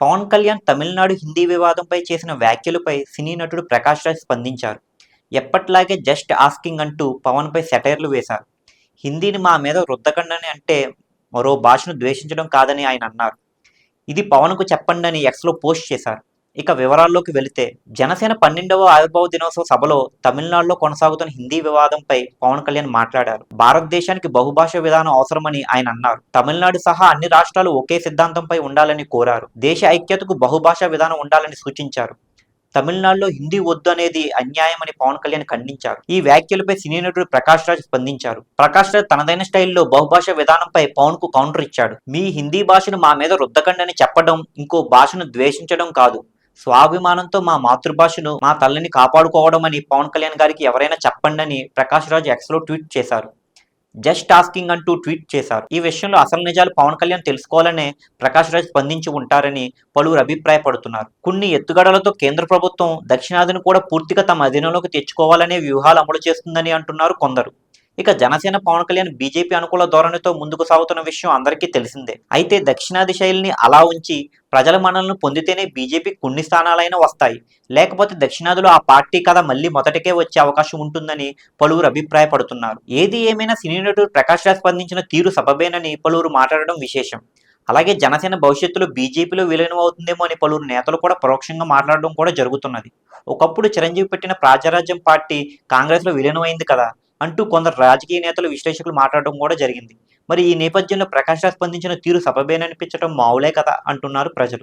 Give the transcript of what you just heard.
పవన్ కళ్యాణ్ తమిళనాడు హిందీ వివాదంపై చేసిన వ్యాఖ్యలపై సినీ నటుడు ప్రకాష్ రాజ్ స్పందించారు. ఎప్పట్లాగే జస్ట్ ఆస్కింగ్ అంటూ పవన్పై సెటైర్లు వేశారు. హిందీని మా మీద రుద్దకండని అంటే మరో భాషను ద్వేషించడం కాదని ఆయన అన్నారు. ఇది పవన్కు చెప్పండి అని ఎక్స్లో పోస్ట్ చేశారు. ఇక వివరాల్లోకి వెళితే జనసేన పన్నెండవ ఆవిర్భావ దినోత్సవ సభలో తమిళనాడులో కొనసాగుతున్న హిందీ వివాదంపై పవన్ కళ్యాణ్ మాట్లాడారు. భారతదేశానికి బహుభాష విధానం అవసరమని ఆయన అన్నారు. తమిళనాడు సహా అన్ని రాష్ట్రాలు ఒకే సిద్ధాంతంపై ఉండాలని కోరారు. దేశ ఐక్యతకు బహుభాషా విధానం ఉండాలని సూచించారు. తమిళనాడులో హిందీ వద్దు అనేది అన్యాయమని పవన్ కళ్యాణ్ ఖండించారు. ఈ వ్యాఖ్యలపై సినీ నటుడు ప్రకాష్ రాజ్ స్పందించారు. ప్రకాష్ రాజ్ తనదైన స్టైల్లో బహుభాష విధానంపై పవన్కు కౌంటర్ ఇచ్చాడు. మీ హిందీ భాషను మా మీద రుద్దకండి అని చెప్పడం ఇంకో భాషను ద్వేషించడం కాదు. స్వాభిమానంతో మా మాతృభాషను మా తల్లిని కాపాడుకోవడం అని పవన్ కళ్యాణ్ గారికి ఎవరైనా చెప్పండి అని ప్రకాష్ రాజ్ ఎక్స్లో ట్వీట్ చేశారు. జస్ట్ ఆస్కింగ్ అంటూ ట్వీట్ చేశారు. ఈ విషయంలో అసలు నిజాలు పవన్ కళ్యాణ్ తెలుసుకోవాలనే ప్రకాష్ రాజ్ స్పందించి ఉంటారని పలువురు అభిప్రాయపడుతున్నారు. కొన్ని ఎత్తుగడలతో కేంద్ర ప్రభుత్వం దక్షిణాదిని కూడా పూర్తిగా తమ అధీనంలోకి తెచ్చుకోవాలనే వ్యూహాలు అమలు చేస్తుందని అంటున్నారు కొందరు. ఇక జనసేన పవన్ కళ్యాణ్ బీజేపీ అనుకూల ధోరణితో ముందుకు సాగుతున్న విషయం అందరికీ తెలిసిందే. అయితే దక్షిణాది శైలిని అలా ఉంచి ప్రజల మనల్ని పొందితేనే బీజేపీ కొన్ని స్థానాలైనా వస్తాయి. లేకపోతే దక్షిణాదిలో ఆ పార్టీ కథ మళ్ళీ మొదటికే వచ్చే అవకాశం ఉంటుందని పలువురు అభిప్రాయపడుతున్నారు. ఏది ఏమైనా సినీ నటుడు ప్రకాష్ రాజ్ స్పందించిన తీరు సబబేనని పలువురు మాట్లాడడం విశేషం. అలాగే జనసేన భవిష్యత్తులో బీజేపీలో విలీనం అవుతుందేమో అని పలువురు నేతలు కూడా పరోక్షంగా మాట్లాడడం కూడా జరుగుతున్నది. ఒకప్పుడు చిరంజీవి పెట్టిన ప్రాజరాజ్యం పార్టీ కాంగ్రెస్లో విలీనం అయింది కదా. అంటూ కొందరు రాజకీయ నేతలు విశ్లేషకులు మాట్లాడడం కూడా జరిగింది. మరి ఈ నేపథ్యంలో ప్రకాష్ రాజ్ స్పందించిన తీరు సబబేననిపించడం మావులే కదా అంటున్నారు ప్రజలు.